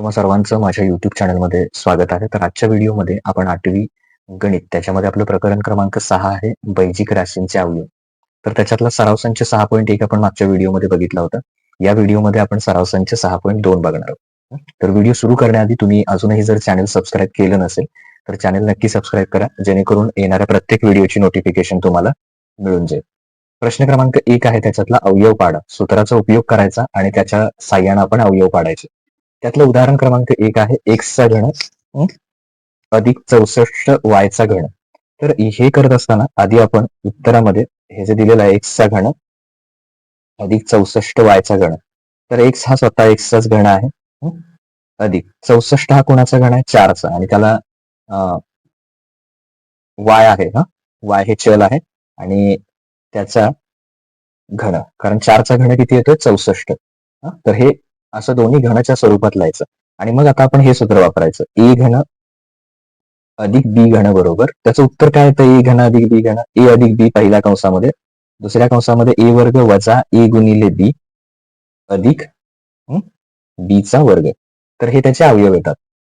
तुम्हा सर्वांचं माझ्या युट्यूब चॅनलमध्ये स्वागत आहे. तर आजच्या व्हिडिओमध्ये आपण आठवी गणित त्याच्यामध्ये आपलं प्रकरण क्रमांक सहा आहे बैजिक राशींचे अवयव. तर त्याच्यातला सराव संच सहा पॉईंट एक आपण मागच्या व्हिडिओमध्ये बघितला होता. या व्हिडिओमध्ये आपण सराव संच सहा पॉईंट दोन बघणार आहोत. तर व्हिडिओ सुरू करण्याआधी तुम्ही अजूनही जर चॅनल सबस्क्राईब केलं नसेल तर चॅनल नक्की सबस्क्राईब करा जेणेकरून येणाऱ्या प्रत्येक व्हिडिओची नोटिफिकेशन तुम्हाला मिळून जाईल. प्रश्न क्रमांक एक आहे त्याच्यातला अवयव पाडा. सूत्राचा उपयोग करायचा आणि त्याच्या साह्यानं आपण अवयव पाडायचे. त्यातलं उदाहरण क्रमांक एक आहे एक्सचा घण अधिक चौसष्ट वायचा घण तर हे करत असताना आधी आपण उत्तरामध्ये हे जे दिलेलं आहे एक्सचा घण अधिक चौसष्ट वायचा घण तर एक्स हा स्वतः एक्सचाच घण आहे अधिक. चौसष्ट हा कोणाचा घण आहे? चारचा आणि त्याला वाय आहे हा? वाय हे चल आहे. आणि त्याचा घन. कारण चारचा घण किती येतोय? चौसष्ट. तर हे असं दोन्ही घनाच्या स्वरूपात लिहायचं. आणि मग आता आपण हे सूत्र वापरायचं. ए घन अधिक बी घन बरोबर. त्याचं उत्तर काय येतं ए घन अधिक बी घन? ए अधिक बी पहिल्या कंसामध्ये. दुसऱ्या कंसामध्ये ए वर्ग वजा ए गुणिले बी अधिक बीचा वर्ग. तर हे त्याचे अवयव येतात.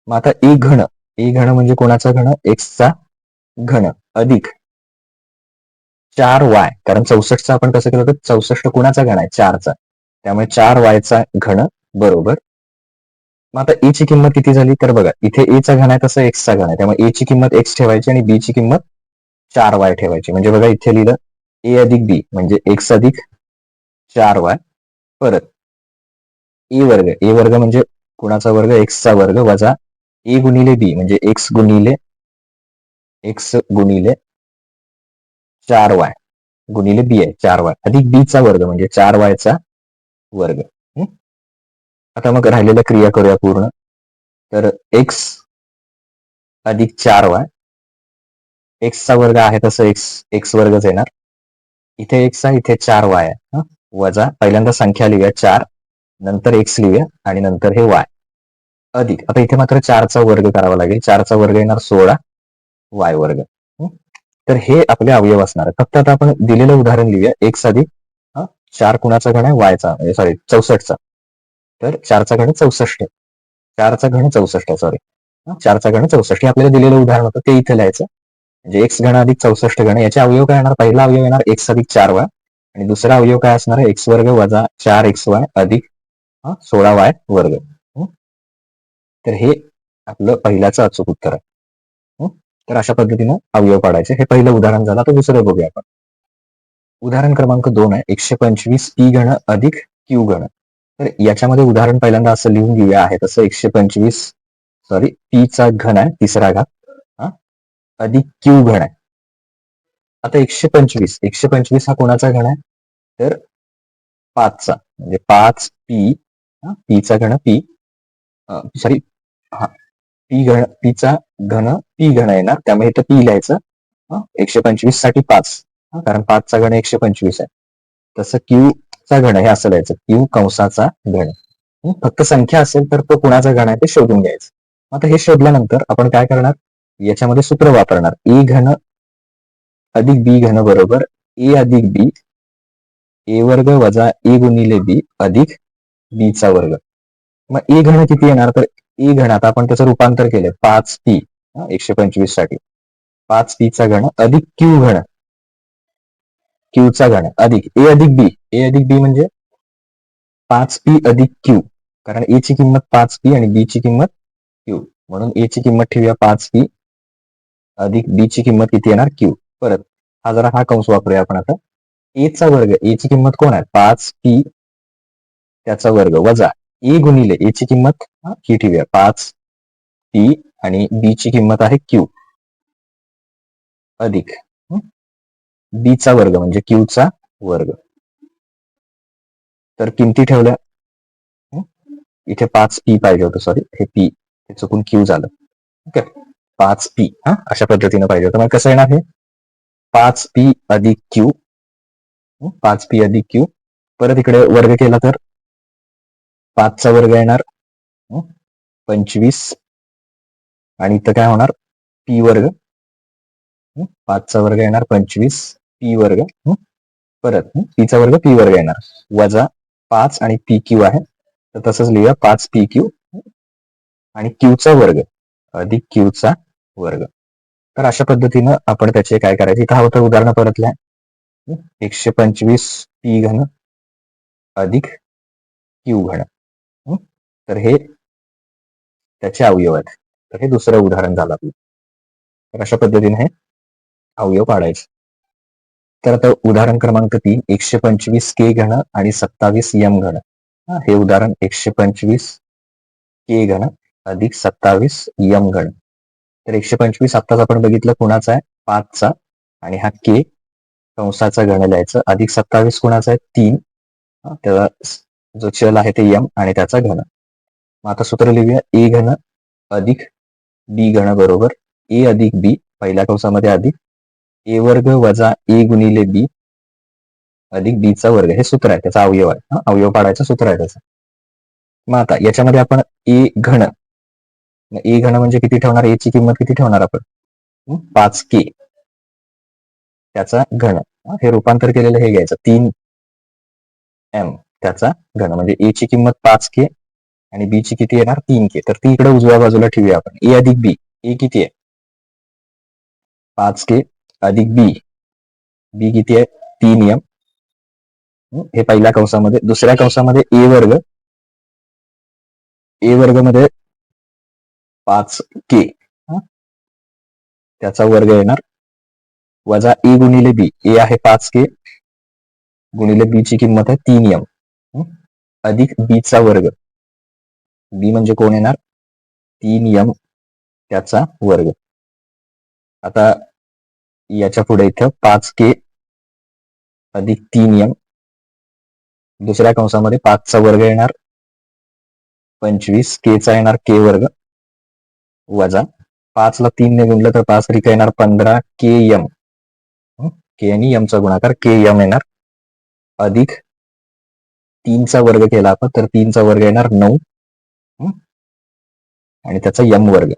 मग आता ए घन. ए घन म्हणजे कोणाचा घन? एक्सचा घन. अधिक चार वाय कारण चौसष्टचा आपण कसं केलं होतं? चौसष्ट कुणाचा घन आहे? चारचा. त्यामुळे चार वायचा घन बरोबर. मग आता ए ची किंमत किती झाली? तर बघा इथे ए चा घन आहे तसं एक्सचा घन आहे. त्यामुळे ए ची किंमत एक्स ठेवायची आणि बी ची किंमत चार वाय ठेवायची. म्हणजे बघा इथे लिहिलं ए अधिक बी म्हणजे एक्स अधिक चार वाय परत ए वर्ग ए वर्ग म्हणजे कुणाचा वर्ग? एक्सचा वर्ग वजा ए गुणिले बी म्हणजे एक्स गुणिले एक्स गुणिले चार वाय गुणिले बी आहे चार वाय अधिक बी चा वर्ग म्हणजे चार वायचा वर्ग. आता मग राहिलेल्या क्रिया करूया पूर्ण. तर एक्स अधिक चार वाय. एक्सचा वर्ग आहे तसं एक्स एक्स वर्गच येणार. इथे एक्स आहे इथे चार वाय आहे. वजा पहिल्यांदा संख्या लिहूया चार नंतर एक्स लिहूया आणि नंतर हे वाय. अधिक. आता इथे मात्र चारचा वर्ग करावा लागेल. चारचा वर्ग येणार सोळा वाय वर्ग. तर हे आपले अवयव असणार फक्त आता आपण दिलेलं उदाहरण लिहूया. एक्स अधिक चार कुणाचा घण आहे? वायचा सॉरी म्हणजे चौसष्टचा. तर चारचा घण चौसष्ट. चारचा घण चौसष्ट सॉरी चारचा घण चौसष्ट हे आपल्याला दिलेलं उदाहरण होतं ते इथे लिहायचं. म्हणजे एक्स घण अधिक चौसष्ट घण याचे अवयव काय येणार? पहिला अवयव येणार एक्स अधिक चार वाय. आणि दुसरा अवयव काय असणार आहे? एक्स वर्ग वजा चार एक्स वाय अधिक सोळा वाय वर्ग. तर हे आपलं पहिल्याचं अचूक उत्तर आहे. तर अशा पद्धतीनं अवयव पाडायचे हे पहिलं उदाहरण झालं तर दुसरं बघूया आपण. उदाहरण क्रमांक दोन आहे एकशे पंचवीस पी गण अधिक क्यू घन तर याच्यामध्ये उदाहरण पहिल्यांदा असं लिहून घेऊया. आहे तसं एकशे पंचवीस सॉरी पी चा घन आहे तिसरा घात अधिक क्यू घन आहे. आता एकशे पंचवीस एकशे पंचवीस हा कोणाचा घन आहे? तर पाचचा. म्हणजे पाच पी पीचा घन पी सॉरी हा. पी घन पीचा घन पी घन येणार. त्यामुळे इथं पी लिहायचं. एकशे पंचवीससाठी पाच. कारण पाचचा घन एकशे पंचवीस आहे. तसं क्यू चा घन हे असं लिहायचं. क्यू कंसाचा घन. फक्त संख्या असेल तर तो कुणाचा घन आहे ते शोधून घ्यायचं. आता हे शोधल्यानंतर आपण काय करणार? याच्यामध्ये सूत्र वापरणार. ए घन अधिक बी घन बरोबर ए अधिक बी ए वर्ग वजा ए गुणिले बी अधिक बी चा वर्ग. मग ए घन किती येणार? तर ए घन आता आपण त्याचं रूपांतर केलं पाच पी एकशे पंचवीससाठी पाच पी चा घन अधिक क्यू घन. क्यूचा घन. अधिक. ए अधिक बी ए अधिक बी म्हणजे पाच पी अधिक क्यू कारण ए ची किंमत पाच पी आणि बी ची किंमत क्यू म्हणून ए ची किंमत ठेवूया पाच पी अधिक बी ची किंमत किती येणार क्यू परत हा जरा हा कंस वापरूया आपण आता. ए चा वर्ग. ए ची किंमत कोण आहे? पाच पी त्याचा वर्ग वजा ए गुणिले ए ची किंमत ही ठेवूया. पाच पी आणि बी ची किंमत आहे क्यू अधिक. बीचा वर्ग म्हणजे क्यूचा वर्ग. तर किमती ठेवल्या. इथे पाच पी पाहिजे होतं सॉरी हे पी हे चुकून क्यू झालं. ओके? पाच पी हा? अशा पद्धतीनं पाहिजे होतं. मग कसं येणार हे? पाच पी अधिक क्यू पाच पी अधिक क्यू परत इकडे वर्ग केला तर? पाचचा वर्ग येणार. पंचवीस. आणि इथं काय होणार? पी वर्ग. पाचचा वर्ग येणार पंचवीस. पी वर्ग परत पीचा वर्ग पी वर्ग येणार. वजा पाच आणि पी क्यू आहे. तर तसंच लिहूया पाच पी क्यू आणि क्यूचा वर्ग अधिक क्यूचा वर्ग. तर अशा पद्धतीनं आपण त्याचे काय करायचे? इथं होतं उदाहरण परतल्या. एकशे पंचवीस पी घन अधिक क्यू घन. तर हे त्याचे अवयव आहेत. तर हे दुसरं उदाहरण झालं आपलं. तर अशा पद्धतीने हे अवयव पाडायचे तर आता उदाहरण क्रमांक तीन एकशे पंचवीस के घन आणि सत्तावीस यम घन. हे उदाहरण एकशे पंचवीस के घन अधिक सत्तावीस यम घन. तर एकशे पंचवीस आत्ताच आपण बघितलं कुणाचा आहे? पाचचा. आणि हा के कंसाचा घन लिहायचं. अधिक सत्तावीस कुणाचा आहे? तीन. त्याला जो चल आहे ते यम आणि त्याचा घन. मग आता सूत्र लिहूया. ए घन अधिक बी घन बरोबर. ए अधिक बी पहिल्या कंसामध्ये अधिक ए वर्ग वजा ए गुणिले बी अधिक बीचा वर्ग. हे सूत्र आहे त्याचा अवयव आहे. अवयव पाडायचं सूत्र आहे त्याचं. मग आता याच्यामध्ये आपण ए घन ए घन म्हणजे किती ठेवणार? ए ची किंमत किती ठेवणार आपण? पाच के त्याचा घन. हे? रूपांतर केलेलं हे घ्यायचं. तीन एम त्याचा घन. म्हणजे ए ची किंमत पाच के आणि बी ची किती येणार? तीन के तर ती इकडे उजव्या बाजूला ठेवूया आपण. ए अधिक बी ए किती आहे? पाच के अधिक बी बी किती आहे? तीन एम हे? पहिल्या कंसामध्ये दुसऱ्या कंसामध्ये ए वर्ग. ए वर्गमध्ये पाच के त्याचा वर्ग येणार. वजा ए गुणिले बी ए आहे पाच के गुणिले बी ची किंमत आहे तीन एम अधिक बी चा वर्ग. बी म्हणजे कोण येणार? तीन यम त्याचा वर्ग. आता याच्यापुढे इथं पाच के अधिक तीन यम. दुसऱ्या कंसामध्ये पाचचा वर्ग येणार. पंचवीस के चा येणार के वर्ग. वजा पाचला तीनने तीन ने गुणलं तर पाच रिका येणार पंधरा के यम. के आणि यमचा गुणाकार के यम येणार. अधिक तीनचा वर्ग केला आपण तर तीनचा वर्ग येणार नऊ. आणि त्याचा यम वर्ग.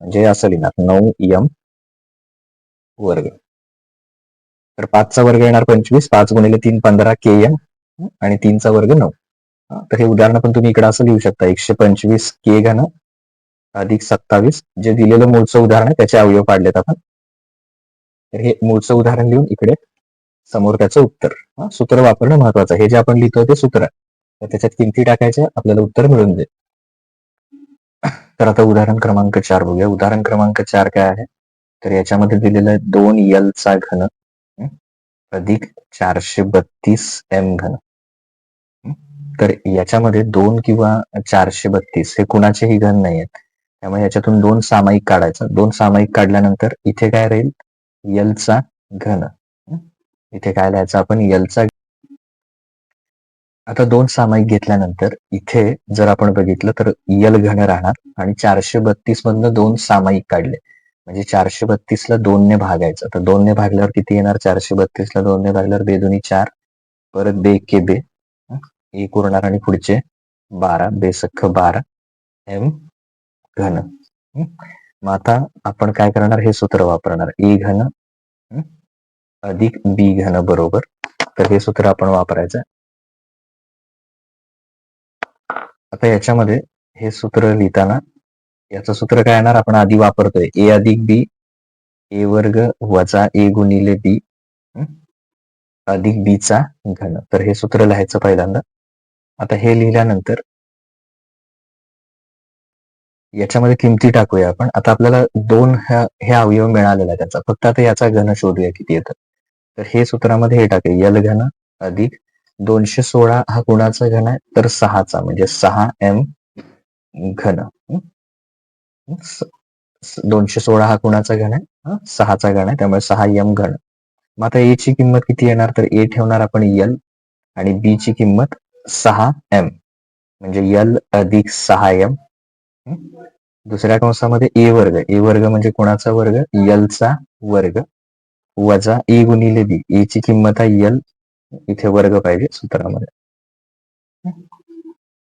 म्हणजे असं लिहिणार नऊ यम वर्ग. तर पाचचा वर्ग येणार पंचवीस पाच गुणिले तीन पंधरा के एम आणि तीनचा वर्ग नऊ. तर हे उदाहरण पण तुम्ही इकडे असं लिहू शकता. एकशे पंचवीस के घन अधिक सत्तावीस जे दिलेलं मूळचं उदाहरण आहे त्याचे अवयव पाडलेत आपण. तर हे मूळचं उदाहरण लिहून इकडे समोर त्याचं उत्तर. सूत्र वापरणं महत्वाचं आहे. हे जे आपण लिहितोय ते सूत्र आहे. तर त्याच्यात किमती टाकायच्या आपल्याला उत्तर मिळून जाईल. तर आता उदाहरण क्रमांक चार बघूया. उदाहरण क्रमांक चार काय आहे? तर याच्यामध्ये दिलेलं आहे दोन यल चा घन अधिक चारशे बत्तीस एम घन. तर याच्यामध्ये दोन किंवा चारशे बत्तीस हे कुणाचेही घन नाही आहेत त्यामुळे याच्यातून दोन सामायिक काढायचं. दोन सामायिक काढल्यानंतर इथे काय राहील? यलचा घन. इथे काय लिहायचं आपण? यलचा आता दोन सामायिक घेतल्यानंतर इथे जर आपण बघितलं तर यल घन राहणार आणि चारशे बत्तीस मधनं दोन सामायिक काढले. म्हणजे चारशे बत्तीस ला दोनने भागायचं. तर दोनने भागल्यावर किती येणार? चारशे बत्तीस ला दोन भागल्यावर बेदुनी चार. परत बे के बे. एक उरणार आणि पुढचे बारा. बेसख्ख बारा. एम घन. मग आता आपण काय करणार? हे सूत्र वापरणार. ए घन अधिक बी घन बरोबर. तर हे सूत्र आपण वापरायचं. आता याच्यामध्ये हे सूत्र लिहिताना याचं सूत्र काय येणार? आपण आधी वापरतोय. ए अधिक बी ए वर्ग वजा ए गुणिले बी अधिक बी चा घन. तर हे सूत्र लिहायचं पहिल्यांदा. आता हे लिहिल्यानंतर याच्यामध्ये किमती टाकूया आपण. आता आपल्याला दोन ह्या- हे अवयव मिळालेला आहे त्याचा. फक्त आता याचा घन शोधूया किती येतं. तर हे सूत्रामध्ये हे टाकूया. यल घन अधिक दोनशे सोळा हा गुणाचा घन आहे. तर सहाचा म्हणजे सहा एम घन. दोनशे सोळा हा कुणाचा घन आहे? सहाचा घन आहे. त्यामुळे सहा यम घन. मग आता ए ची किंमत किती येणार? तर ए ठेवणार आपण यल आणि बी ची किंमत सहा एम म्हणजे यल अधिक सहा एम दुसऱ्या कंसामध्ये ए वर्ग. ए वर्ग म्हणजे कोणाचा वर्ग? यलचा वर्ग. वजा ए गुणिले बी ए ची किंमत आहे यल इथे वर्ग पाहिजे सूत्रामध्ये.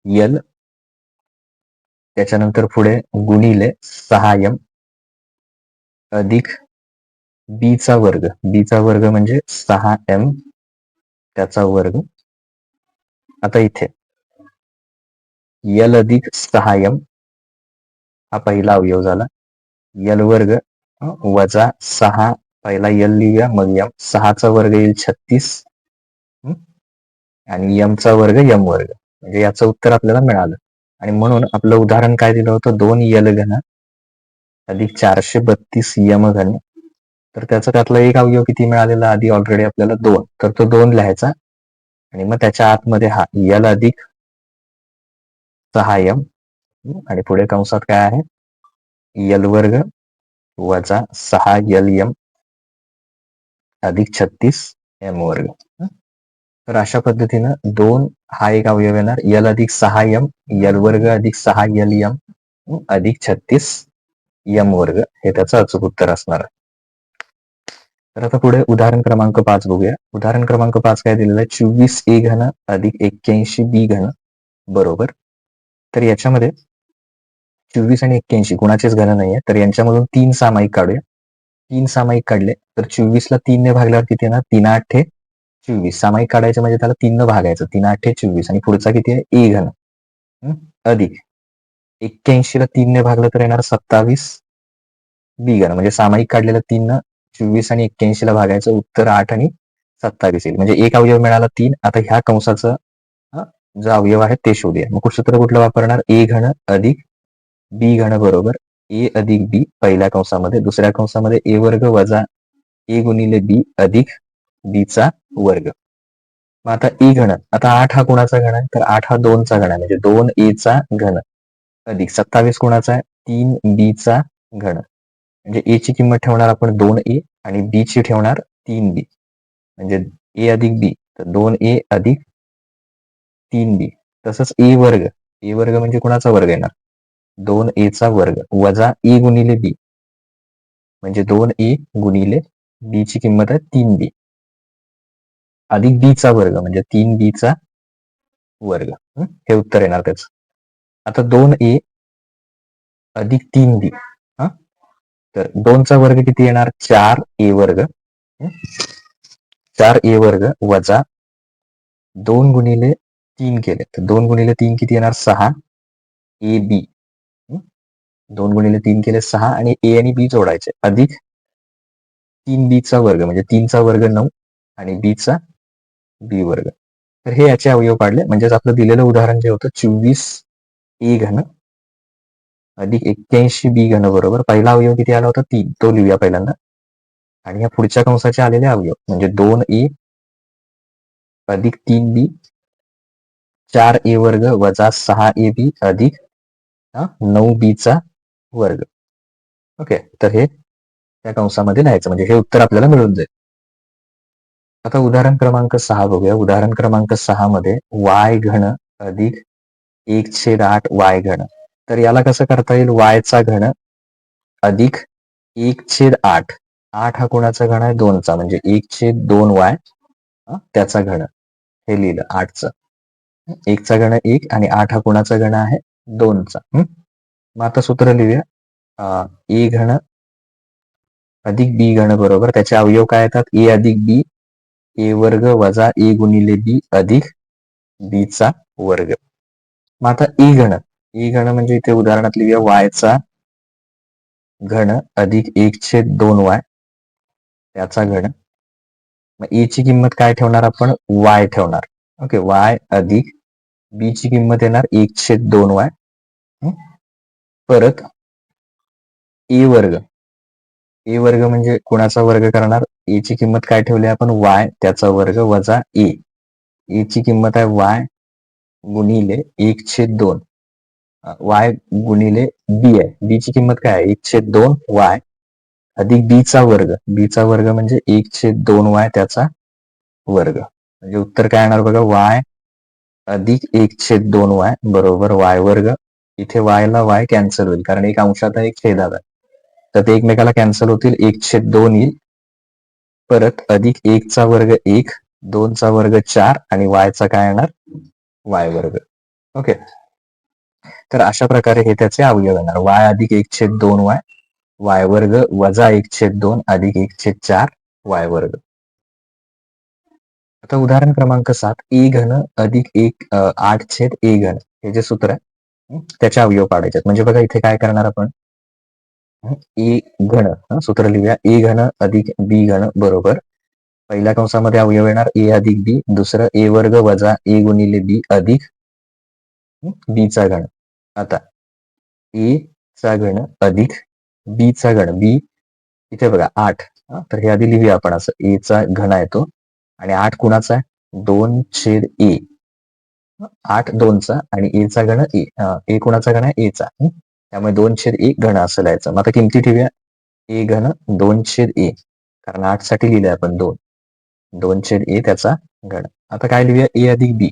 यल त्याच्यानंतर पुढे गुणिले सहाय्यम अधिक बी चा वर्ग. बी चा वर्ग म्हणजे सहा एम त्याचा वर्ग. आता इथे. यल अधिक सहाय्यम हा पहिला अवयव झाला. यल वर्ग वजा सहा. पहिला यल लिहूया मग यम सहाचा वर्ग येईल छत्तीस. आणि यमचा वर्ग यम वर्ग. म्हणजे याचं उत्तर आपल्याला मिळालं. आणि म्हणून आपलं उदाहरण काय दिलं होतं? दोन यल घन अधिक चारशे बत्तीस यम घन. तर त्याचा त्यातला एक अवयव किती मिळालेला? आधी ऑलरेडी आपल्याला दोन. तर तो दोन लिहायचा. आणि मग त्याच्या आतमध्ये हा यल अधिक सहा यम आणि पुढे कंसात काय आहे? यल वर्ग वजा सहा यल यम अधिक छत्तीस एम वर्ग. तर अशा पद्धतीनं दोन हा एक अवयव येणार यल अधिक सहा यम यल वर्ग अधिक सहा यल यम अधिक छत्तीस यम वर्ग हे त्याचं अचूक उत्तर असणार. आहे तर आता पुढे उदाहरण क्रमांक पाच बघूया. उदाहरण क्रमांक पाच काय दिलेलं आहे? चोवीस ए घन अधिक एक्क्याऐंशी बी घन. बरोबर? तर याच्यामध्ये चोवीस आणि एक्क्याऐंशी कुणाचेच घन नाहीये. तर यांच्यामधून तीन सामायिक काढूया. तीन सामायिक काढले. तर चोवीस ला भागल्यावर किती येणार? तीन आठे चोवीस. सामायिक काढायचं म्हणजे त्याला तीन भागायचं. तीन आठ चोवीस. आणि पुढचा किती आहे? ए घन. अधिक. एक्क्याऐंशीला तीनने भागलं तर येणार सत्तावीस. बी घन. म्हणजे सामायिक काढलेलं तीन चोवीस आणि एक्क्याऐंशी ला भागायचं. उत्तर आठ आणि सत्तावीस येईल. म्हणजे एक अवयव मिळाला तीन. आता ह्या कंसाचं जो अवयव आहे ते शोधूया. मग सूत्र कुठलं वापरणार? ए घन अधिक बी घन बरोबर. ए अधिक बी पहिल्या कंसामध्ये. दुसऱ्या कंसामध्ये ए वर्ग वजा ए गुणिले बी अधिक बीचा वर्ग. मग आता ई घन. आता आठ हा कोणाचा घन आहे? तर आठ हा दोनचा घन आहे. म्हणजे दोन ए चा घन. अधिक सत्तावीस कोणाचा आहे? तीन बी चा घन. म्हणजे ए ची किंमत ठेवणार आपण दोन ए आणि बी ची ठेवणार तीन बी. म्हणजे ए अधिक बी. तर दोन ए अधिक तीन बी. तसंच ए वर्ग. ए वर्ग म्हणजे कोणाचा वर्ग येणार? दोन ए चा वर्ग. वजा ए गुणिले बी. म्हणजे दोन ए गुणिले बी ची किंमत आहे तीन बी. अधिक बी चा वर्ग म्हणजे तीन बी चा वर्ग. हे? उत्तर येणार त्याच. आता दोन ए अधिक तीन बी हा? तर दोनचा वर्ग किती येणार? चार ए वर्ग. चार ए वर्ग वजा दोन गुणिले तीन केले. तर दोन गुणिले तीन किती येणार? सहा. ए बी दोन गुणिले तीन केले सहा आणि ए आणि बी जोडायचे. अधिक तीन बी चा वर्ग म्हणजे तीनचा वर्ग नऊ आणि बी चा बी वर्ग. तर हे याचे अवयव काढले. म्हणजेच आपलं दिलेलं उदाहरण जे होतं चोवीस ए घन अधिक एक्क्याऐंशी बी घन बरोबर. पहिला अवयव किती आला होता? तीन. तो लिहूया पहिल्यांदा. आणि या पुढच्या कंसाचे आलेले अवयव म्हणजे दोन ए अधिक तीन बी चार ए वर्ग वजा सहा ए बी अधिक नऊ बी चा वर्ग. ओके. तर हे त्या कंसामध्ये लिहायचं. म्हणजे हे उत्तर आपल्याला मिळून जाईल. आता उदाहरण क्रमांक सहा बघूया. उदाहरण क्रमांक सहा मध्ये वाय घन अधिक एक छेद आठ वाय घन. तर याला कसं करता येईल? वायचा घन अधिक एक छेद आठ. आठ हा कोणाचा घन आहे? दोनचा म्हणजे एक छेद दोन वाय त्याचा घन. हे लिहिलं आठचं एकचा घन एक आणि आठ हा कोणाचा घन आहे? दोनचा मग आता सूत्र लिहूया. ए घन अधिक बी घन बरोबर. त्याचे अवयव काय येतात? ए अधिक बी ए वर्ग वजा ए गुणिले बी अधिक बीचा वर्ग. मग आता ई घन. ई घन म्हणजे इथे उदाहरणात लिहूया वायचा घन अधिक एक छेद दोन वाय. त्याचा घन. मग ए ची किंमत काय ठेवणार आपण? वाय ठेवणार. ओके वाय अधिक बी ची किंमत येणार एक छेद दोन वाय. परत ए वर्ग. ए वर्ग म्हणजे कोणाचा वर्ग करणार? ए ची किंमत काय ठेवली आपण? वाय. त्याचा वर्ग वजा ए. ए ची किंमत आहे वाय गुणिले एक छेद दोन. वाय गुणिले बी आहे. बी ची किंमत काय आहे? एक छेद दोन वाय अधिक बीचा वर्ग. बीचा वर्ग म्हणजे एक छेद दोन वाय त्याचा वर्ग. म्हणजे उत्तर काय येणार बघा? वाय अधिक एक छेद दोन वाय बरोबर वाय वर्ग. इथे वायला वाय कॅन्सल होईल. कारण एक अंशात आहे एक छेदात आहे. तर ते एकमेकाला कॅन्सल होतील. एक छेद दोन येईल. परत अधिक एक चा वर्ग एक दोनचा वर्ग चार आणि वायचा काय येणार? वाय वर्ग. ओके तर अशा प्रकारे हे त्याचे अवयव येणार. वाय अधिक एक छेद दोन वाय वाय वर्ग वजा एक छेद दोन अधिक एक छेद चार वाय वर्ग. आता उदाहरण क्रमांक सात ए घन अधिक एक आठ छेद ए घन. हे जे सूत्र आहे त्याचे अवयव पाडायचे आहेत. म्हणजे बघा इथे काय करणार आपण? ए घन सूत्र लिहूया. ए घन अधिक बी घन बरोबर. पहिल्या कंसामध्ये अवयव येणार ए अधिक बी दुसरं ए वर्ग वजा ए गुणिले बी अधिक बी चा घन. आता ए चा घन अधिक बी चा घन बी इथे बघा आठ तर हे आधी लिहूया आपण असं. ए चा घन आहे तो आणि आठ कुणाचा आहे? दोन छेद ए आठ दोनचा आणि ए चा घन ए ए कुणाचा घन आहे? ए चा त्यामुळे दोन छेद ए घन असं लिहायचं. मग आता किमती ठेवूया. ए घन दोन छेद ए. कारण आठसाठी लिहिलंय आपण दोन. दोन छेद ए त्याचा घन. आता काय लिहूया? ए अधिक बी.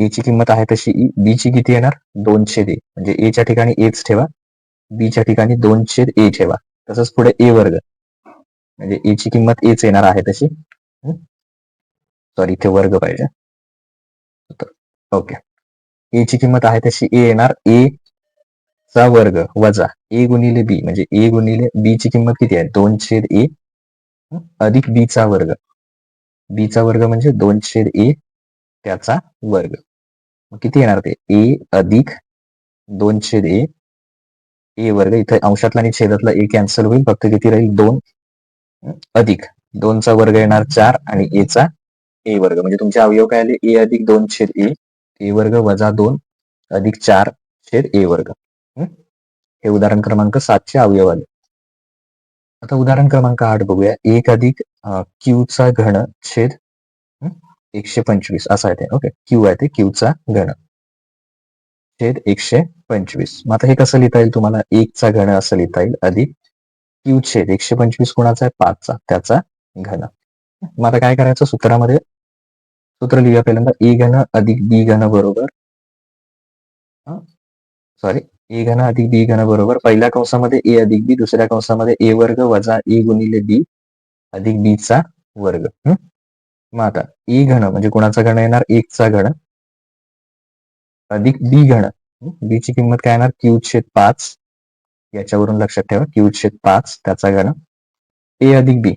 ए ची किंमत आहे तशी. ई बी ची किती येणार? दोन छेद ए. म्हणजे ए च्या ठिकाणी एच ठेवा. बी च्या ठिकाणी दोन छेद ए ठेवा. तसंच पुढे ए वर्ग. म्हणजे ए ची किंमत एच येणार आहे तशी. सॉरी इथे वर्ग पाहिजे. ओके. ए ची किंमत आहे तशी. ए येणार. ए चा वर्ग वजा ए गुणिले बी म्हणजे ए गुणिले बी ची किंमत किती आहे? दोन छेद ए अधिक बी चा वर्ग. बी चा वर्ग म्हणजे दोन छेद ए त्याचा वर्ग. मग किती येणार ते? ए अधिक दोन छेद ए. ए वर्ग इथे अंशातला आणि छेदातला ए कॅन्सल होईल फक्त किती राहील? दोन. अधिक. दोनचा वर्ग येणार चार आणि ए चा ए वर्ग. म्हणजे तुमचे अवयव काय आले? ए अधिक दोन छेद ए. ए वर्ग वजा दोन अधिक चार छेद ए वर्ग. हे? उदाहरण क्रमांक सातचे अवयव आले. आता उदाहरण क्रमांक आठ बघूया. एक अधिक क्यूचा घन छेद एकशे पंचवीस. असा आहे ते. ओके. क्यू आहे ते क्यूचा घन. छेद एकशे पंचवीस. मग आता हे कसं लिहिता येईल तुम्हाला? एकचा घन असं लिहिता येईल. अधिक क्यू छेद एकशे पंचवीस कोणाचा आहे पाचचा त्याचा घन. मग आता काय करायचं सूत्रामध्ये? सूत्र लिहूया पहिल्यांदा. ए घन अधिक बी घन बरोबर सॉरी ए घन अधिक बी घन बरोबर. पहिल्या कंसामध्ये ए अधिक बी दुसऱ्या कंसामध्ये ए वर्ग वजा ए गुणिले बी अधिक बी चा वर्ग. मग आता ए घन म्हणजे कोणाचा घन येणार? एक चा घन. अधिक बी घन. बी ची किंमत काय येणार? क्यू छेद पाच. याच्यावरून लक्षात ठेवा. क्यू छेद पाच त्याचा घन. ए अधिक बी.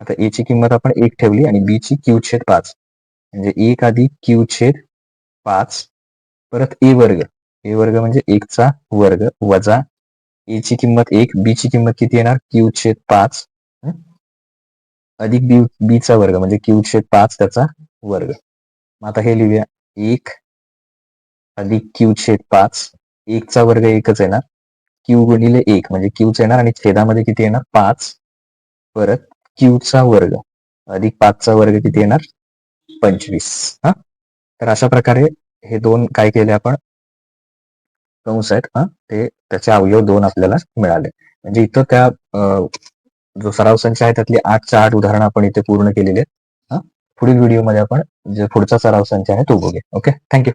आता ए ची किंमत आपण एक ठेवली आणि बी ची क्यू छेद पाच. म्हणजे एक अधिक क्यू छेद पाच. परत ए वर्ग. ए वर्ग म्हणजे एकचा वर्ग वजा ए ची किंमत एक बी ची किंमत किती येणार? क्यू छेद पाच. अधिक बी बी चा वर्ग म्हणजे क्यू छेद पाच त्याचा वर्ग. मग आता हे लिहूया. एक अधिक क्यू छेद पाच एकचा वर्ग एकच येणार. क्यू गुणिले एक म्हणजे क्यूच येणार आणि छेदामध्ये किती येणार? पाच. परत क्यूचा वर्ग अधिक पाचचा वर्ग किती येणार? पंचवीस. हा? तर अशा प्रकारे हे दोन काय केले आपण? कंस आहेत हा ते त्याचे अवयव दोन आपल्याला मिळाले. म्हणजे इथं त्या जो सराव संच आहे त्यातली आठच्या आठ उदाहरणं आपण इथे पूर्ण केलेली आहेत हा. पुढील व्हिडिओमध्ये आपण जे पुढचा सराव संच आहे तो बघूया. Okay thank you